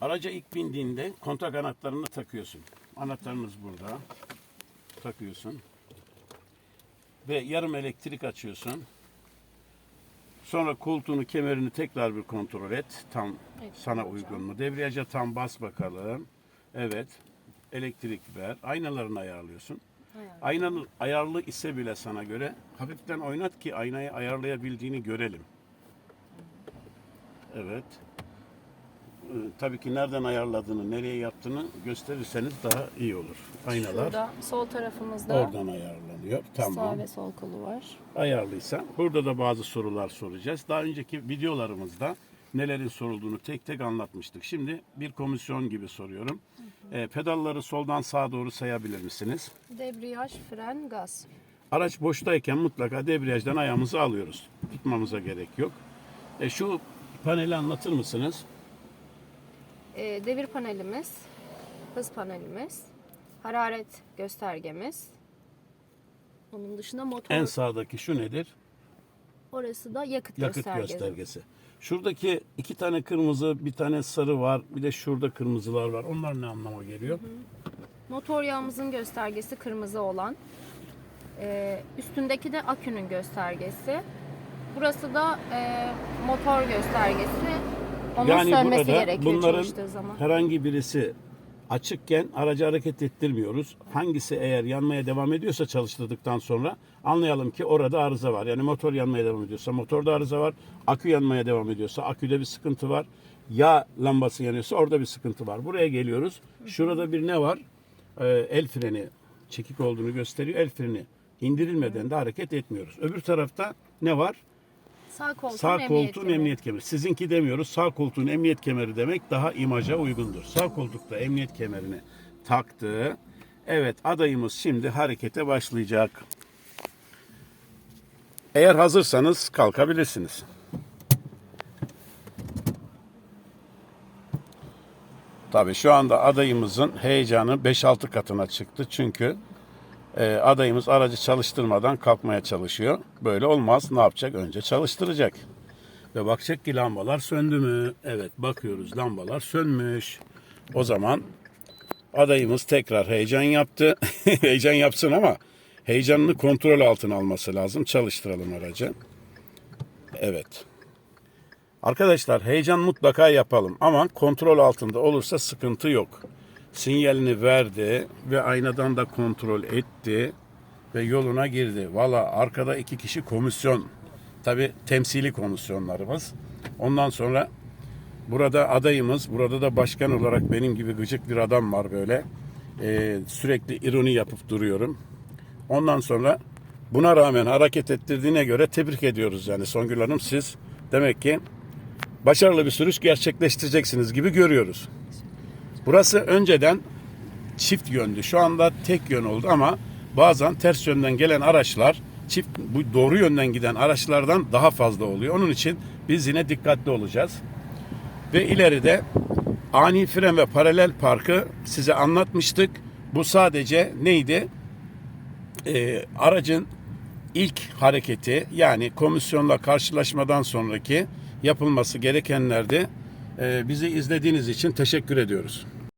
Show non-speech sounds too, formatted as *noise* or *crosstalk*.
Araca ilk bindiğinde kontak anahtarını takıyorsun. Anahtarınız burada. Takıyorsun. Ve yarım elektrik açıyorsun. Sonra koltuğunu, kemerini tekrar bir kontrol et. Tam Evet, sana hocam. uygun mu? Debriyaja tam bas bakalım. Evet. Elektrik ver. Aynalarını ayarlıyorsun. Ayarlı. Aynanın ayarlı ise bile sana göre hafiften oynat ki aynayı ayarlayabildiğini görelim. Evet. Ee, tabii ki nereden ayarladığını, nereye yaptığını gösterirseniz daha iyi olur. Aynalar Şurada sol tarafımızda oradan ayarlanıyor. Tamam. sağ ve sol kolu var. Ayarlıysa burada da bazı sorular soracağız. Daha önceki videolarımızda nelerin sorulduğunu tek tek anlatmıştık. Şimdi bir komisyon gibi soruyorum. Ee, pedalları soldan sağa doğru sayabilir misiniz? Debriyaj, fren, gaz. Araç boştayken mutlaka debriyajdan ayağımızı alıyoruz. Tutmamıza gerek yok. E, şu paneli anlatır mısınız? Ee, devir panelimiz, hız panelimiz, hararet göstergemiz. Onun dışında motor, En sağdaki şu nedir? orası da yakıt, Yakıt göstergesi. göstergesi. Şuradaki iki tane kırmızı, bir tane sarı var. Bir de şurada kırmızılar var. Onlar ne anlama geliyor? Motor yağımızın göstergesi kırmızı olan. Ee, üstündeki de akünün göstergesi. Burası da e, motor göstergesi. Onun Yani sönmesi burada gerekiyor bunların çalıştığı zaman. herhangi birisi açıkken aracı hareket ettirmiyoruz. Hangisi eğer yanmaya devam ediyorsa çalıştırdıktan sonra anlayalım ki orada arıza var. Yani motor yanmaya devam ediyorsa motorda arıza var. Akü yanmaya devam ediyorsa aküde bir sıkıntı var. Yağ lambası yanıyorsa orada bir sıkıntı var. Buraya geliyoruz. Şurada bir ne var? Ee, el freni çekik olduğunu gösteriyor. El freni indirilmeden de hareket etmiyoruz. Öbür tarafta ne var? Sağ koltuğun Sağ emniyet koltuğun kemeri. emniyet kemeri. Sizinki demiyoruz. Sağ koltuğun emniyet kemeri demek daha imaja uygundur. Sağ koltukta emniyet kemerini taktı. Evet adayımız şimdi harekete başlayacak. Eğer hazırsanız kalkabilirsiniz. Tabii şu anda adayımızın heyecanı 5-6 katına çıktı. Çünkü e, adayımız aracı çalıştırmadan kalkmaya çalışıyor. Böyle olmaz. Ne yapacak? Önce çalıştıracak. Ve bakacak ki lambalar söndü mü? Evet bakıyoruz lambalar sönmüş. O zaman adayımız tekrar heyecan yaptı. *laughs* heyecan yapsın ama heyecanını kontrol altına alması lazım. Çalıştıralım aracı. Evet. Arkadaşlar heyecan mutlaka yapalım ama kontrol altında olursa sıkıntı yok. Sinyalini verdi ve aynadan da kontrol etti ve yoluna girdi. Valla arkada iki kişi komisyon. Tabi temsili komisyonlarımız. Ondan sonra burada adayımız, burada da başkan olarak benim gibi gıcık bir adam var böyle. Ee, sürekli ironi yapıp duruyorum. Ondan sonra buna rağmen hareket ettirdiğine göre tebrik ediyoruz yani Songül Hanım siz demek ki başarılı bir sürüş gerçekleştireceksiniz gibi görüyoruz. Burası önceden çift yöndü. Şu anda tek yön oldu ama bazen ters yönden gelen araçlar çift bu doğru yönden giden araçlardan daha fazla oluyor. Onun için biz yine dikkatli olacağız. Ve ileride ani fren ve paralel parkı size anlatmıştık. Bu sadece neydi? Ee, aracın ilk hareketi yani komisyonla karşılaşmadan sonraki yapılması gerekenlerdi. Ee, bizi izlediğiniz için teşekkür ediyoruz.